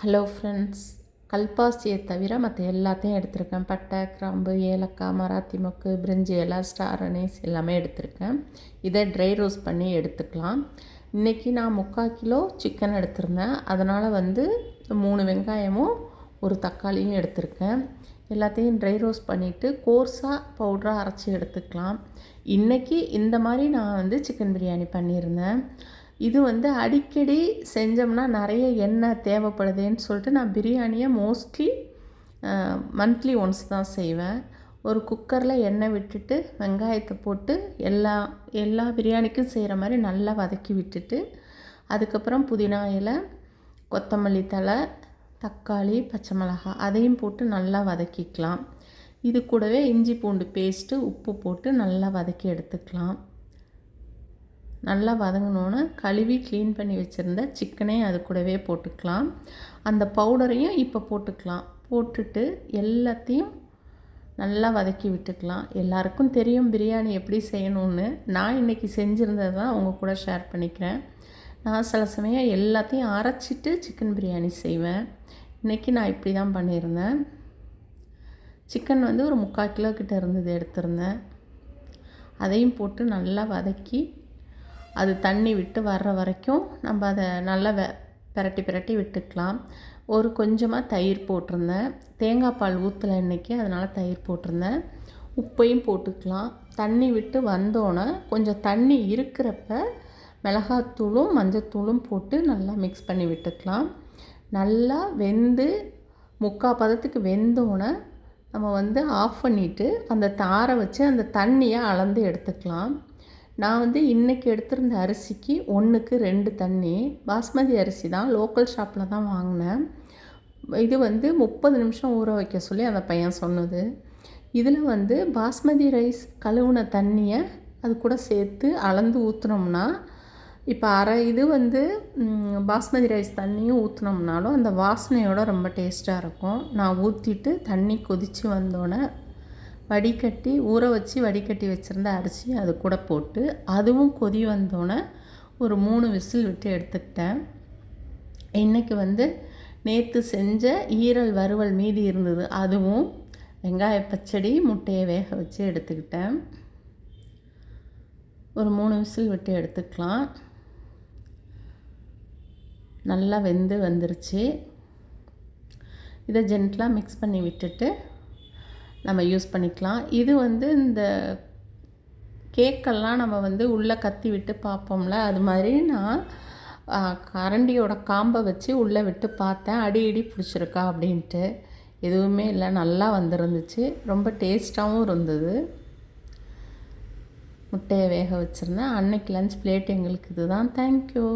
Hello friends கல்பாசியை தவிர மற்ற எல்லாத்தையும் எடுத்திருக்கேன். பட்டை கிராம்பு ஏலக்காய் மராத்தி மொக்கு பிரிஞ்சி இலை ஸ்டார் அனீஸ் எல்லாமே எடுத்திருக்கேன். இதை ட்ரை ரோஸ்ட் பண்ணி எடுத்துக்கலாம். இன்றைக்கி நான் முக்கால் கிலோ சிக்கன் எடுத்திருந்தேன். அதனால் வந்து மூணு வெங்காயமும் ஒரு தக்காளியும் எடுத்திருக்கேன். எல்லாத்தையும் ட்ரை ரோஸ்ட் பண்ணிவிட்டு கோர்ஸாக பவுடராக அரைச்சி எடுத்துக்கலாம். இன்றைக்கி இந்த மாதிரி நான் வந்து சிக்கன் பிரியாணி பண்ணியிருந்தேன். இது வந்து அடிக்கடி செஞ்சோம்னா நிறைய எண்ணெய் தேவைப்படுதுன்னு சொல்லிட்டு நான் பிரியாணியை மோஸ்ட்லி மந்த்லி ஒன்ஸ் தான் செய்வேன். ஒரு குக்கரில் எண்ணெய் விட்டுட்டு வெங்காயத்தை போட்டு எல்லா எல்லா பிரியாணிக்கும் செய்கிற மாதிரி நல்லா வதக்கி விட்டுட்டு அதுக்கப்புறம் புதினா இலை கொத்தமல்லி தழை தக்காளி பச்சை மிளகாய் அதையும் போட்டு நல்லா வதக்கிக்கலாம். இது கூடவே இஞ்சி பூண்டு பேஸ்ட்டு உப்பு போட்டு நல்லா வதக்கி எடுத்துக்கலாம். நல்லா வதங்கினோன்னு கழுவி க்ளீன் பண்ணி வச்சுருந்த சிக்கனையும் அது கூடவே போட்டுக்கலாம். அந்த பவுடரையும் இப்போ போட்டுக்கலாம். போட்டுட்டு எல்லாத்தையும் நல்லா வதக்கி விட்டுக்கலாம். எல்லாருக்கும் தெரியும் பிரியாணி எப்படி செய்யணும்னு. நான் இன்றைக்கி செஞ்சுருந்தது தான் உங்கள் கூட ஷேர் பண்ணிக்கிறேன். நான் சில சமயம் எல்லாத்தையும் அரைச்சிட்டு சிக்கன் பிரியாணி செய்வேன். இன்றைக்கி நான் இப்படி தான் பண்ணியிருந்தேன். சிக்கன் வந்து ஒரு முக்கால் கிலோ கிட்ட இருந்தது எடுத்திருந்தேன். அதையும் போட்டு நல்லா வதக்கி அது தண்ணி விட்டு வர்ற வரைக்கும் நம்ம அதை நல்லா வெ பிரட்டி பிரட்டி விட்டுக்கலாம். ஒரு கொஞ்சமாக தயிர் போட்டிருந்தேன். தேங்காய் பால் ஊற்றலை இன்றைக்கி அதனால் தயிர் போட்டிருந்தேன். உப்பையும் போட்டுக்கலாம். தண்ணி விட்டு வந்தோன்னே கொஞ்சம் தண்ணி இருக்கிறப்ப மிளகாத்தூளும் மஞ்சத்தூளும் போட்டு நல்லா மிக்ஸ் பண்ணி விட்டுக்கலாம். நல்லா வெந்து முக்கால் பதத்துக்கு வெந்தோன்னே நம்ம வந்து ஆஃப் பண்ணிவிட்டு அந்த தாரை வச்சு அந்த தண்ணியை அளந்து எடுத்துக்கலாம். நான் வந்து இன்றைக்கி எடுத்திருந்த அரிசிக்கு ஒன்றுக்கு ரெண்டு தண்ணி. பாஸ்மதி அரிசி தான். லோக்கல் ஷாப்பில் தான் வாங்கினேன். இது வந்து முப்பது நிமிஷம் ஊற வைக்க சொல்லி அந்த பையன் சொன்னது. இதில் வந்து பாஸ்மதி ரைஸ் கழுவுன தண்ணியை அது கூட சேர்த்து அளந்து ஊற்றுனோம்னா இப்போ அரை இது வந்து பாஸ்மதி ரைஸ் தண்ணியும் ஊற்றினோம்னாலும் அந்த வாசனையோட ரொம்ப டேஸ்ட்டாக இருக்கும். நான் ஊற்றிட்டு தண்ணி கொதித்து வந்தோடனே வடிகட்டி ஊற வச்சு வடிகட்டி வச்சுருந்த அரிசி அது கூட போட்டு அதுவும் கொதி வந்தோடனே ஒரு மூணு விசில் விட்டு எடுத்துக்கிட்டேன். இன்றைக்கி வந்து நேற்று செஞ்ச ஈரல் வறுவல் மீதி இருந்தது. அதுவும் வெங்காய பச்சடி முட்டையை வேக வச்சு எடுத்துக்கிட்டேன். ஒரு மூணு விசில் விட்டு எடுத்துக்கலாம். நல்லா வெந்து வந்துருச்சு. இதை ஜென்ட்லாக மிக்ஸ் பண்ணி விட்டுட்டு நம்ம யூஸ் பண்ணிக்கலாம். இது வந்து இந்த கேக்கெல்லாம் நம்ம வந்து உள்ளே கத்தி விட்டு பார்ப்போம்ல அது மாதிரி நான் கரண்டியோட காம்பை வச்சு உள்ளே விட்டு பார்த்தேன். அடி இடி பிடிச்சிருக்கா அப்படின்ட்டு. எதுவுமே இல்லை நல்லா வந்துருந்துச்சு. ரொம்ப டேஸ்ட்டாகவும் இருந்தது. முட்டையை வேக வச்சுருந்தேன். அன்னைக்கு லஞ்ச் பிளேட் எங்களுக்கு இதுதான். தேங்க்யூ